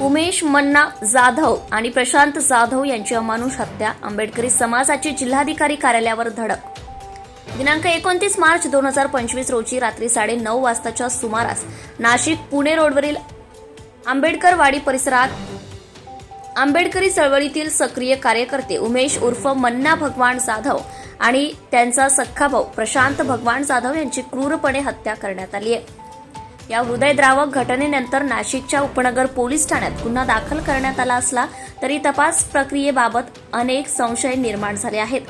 उमेश मन्ना जाधव आणि प्रशांत जाधव यांची अमानुष हत्या आंबेडकरी समाजाची जिल्हाधिकारी कार्यालयावर धडक. दिनांक एकोणतीस मार्च दोन हजार पंचवीस रोजी रात्री साडे नऊ वाजताच्या सुमारास नाशिक पुणे रोडवरील आंबेडकरवाडी परिसरात आंबेडकरी चळवळीतील सक्रिय कार्यकर्ते उमेश उर्फ मन्ना भगवान जाधव आणि त्यांचा सख्खा भाऊ प्रशांत भगवान जाधव यांची क्रूरपणे हत्या करण्यात आली आहे. या हृदयद्रावक घटनेनंतर नाशिकच्या उपनगर पोलीस ठाण्यात गुन्हा दाखल करण्यात आला असला तरी तपास प्रक्रियेबाबत अनेक संशय निर्माण झाले आहेत.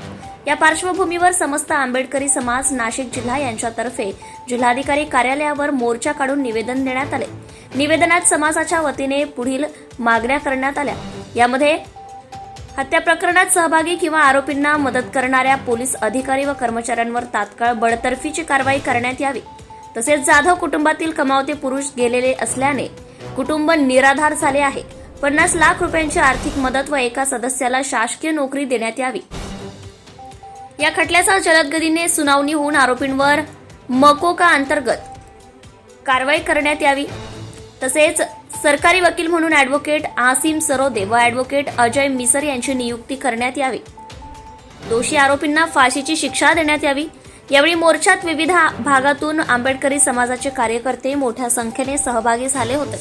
या पार्श्वभूमीवर समस्त आंबेडकरी समाज नाशिक जिल्हा यांच्यातर्फे जिल्हाधिकारी कार्यालयावर मोर्चा काढून निवेदन देण्यात आले. निवेदनात समाजाच्या वतीने पुढील मागण्या करण्यात आल्या. यामध्ये हत्या प्रकरणात सहभागी किंवा आरोपींना मदत करणाऱ्या पोलीस अधिकारी व कर्मचाऱ्यांवर तात्काळ बडतर्फीची कारवाई करण्यात यावी. तसेच जाधव कुटुंबातील कमावते पुरुष गेलेले असल्याने कुटुंब निराधार झाले आहे. पन्नास लाख रुपयांची आर्थिक मदत व एका सदस्याला शासकीय नोकरी देण्यात यावी. या खटल्याचा जलदगतीने सुनावणी होऊन आरोपींवर मकोका अंतर्गत कारवाई करण्यात यावी. तसेच सरकारी वकील म्हणून ॲडव्होकेट आसिम सरोदे व ॲडव्होकेट अजय मिसर यांची नियुक्ती करण्यात यावी. दोषी आरोपींना फाशीची शिक्षा देण्यात यावी. यावेळी मोर्चात विविध भागातून आंबेडकरी समाजाचे कार्यकर्ते मोठ्या संख्येने सहभागी झाले होते.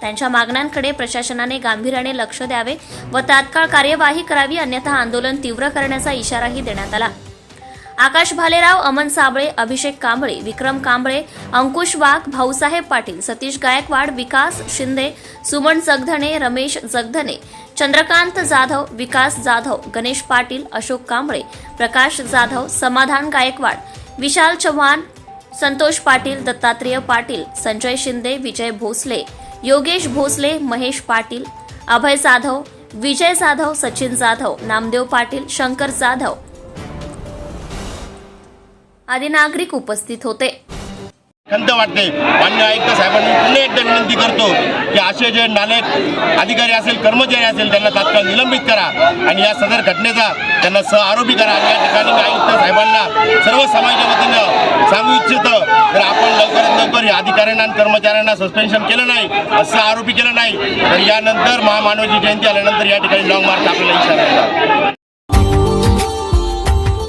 त्यांच्या मागण्यांकडे प्रशासनाने गांभीर्याने लक्ष द्यावे व तात्काळ कार्यवाही करावी अन्यथा आंदोलन तीव्र करण्याचा इशाराही देण्यात आला. आकाश भालेराव अमन साबळे अभिषेक कांबळे विक्रम कांबळे अंकुश वाघ भाऊसाहेब पाटील सतीश गायकवाड विकास शिंदे सुमन जगधने रमेश जगधने चंद्रकांत जाधव विकास जाधव गणेश पाटील अशोक कांबळे प्रकाश जाधव समाधान गायकवाड विशाल चव्हाण संतोष पाटील दत्तात्रेय पाटील संजय शिंदे विजय भोसले योगेश भोसले महेश पाटील अभय जाधव विजय जाधव सचिन जाधव नामदेव पाटील शंकर जाधव आदी नागरिक उपस्थित होते. खंत वाटते. मान्य आयुक्त साहेबांनी पुन्हा एकदा विनंती करतो की असे जे नालायक अधिकारी असेल कर्मचारी असेल त्यांना तात्काळ निलंबित करा आणि या सदर घटनेचा त्यांना सह आरोपी करा. आणि या ठिकाणी मी आयुक्त साहेबांना सर्व समाजाच्या वतीनं सांगू इच्छितो तर आपण लवकरात लवकर या अधिकाऱ्यांना आणि कर्मचाऱ्यांना सस्पेन्शन केलं नाही असं आरोपी केलं नाही. तर यानंतर महामानवाची जयंती आल्यानंतर या ठिकाणी लॉंग मार्च आपल्याला इशारा दिला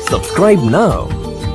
Subscribe now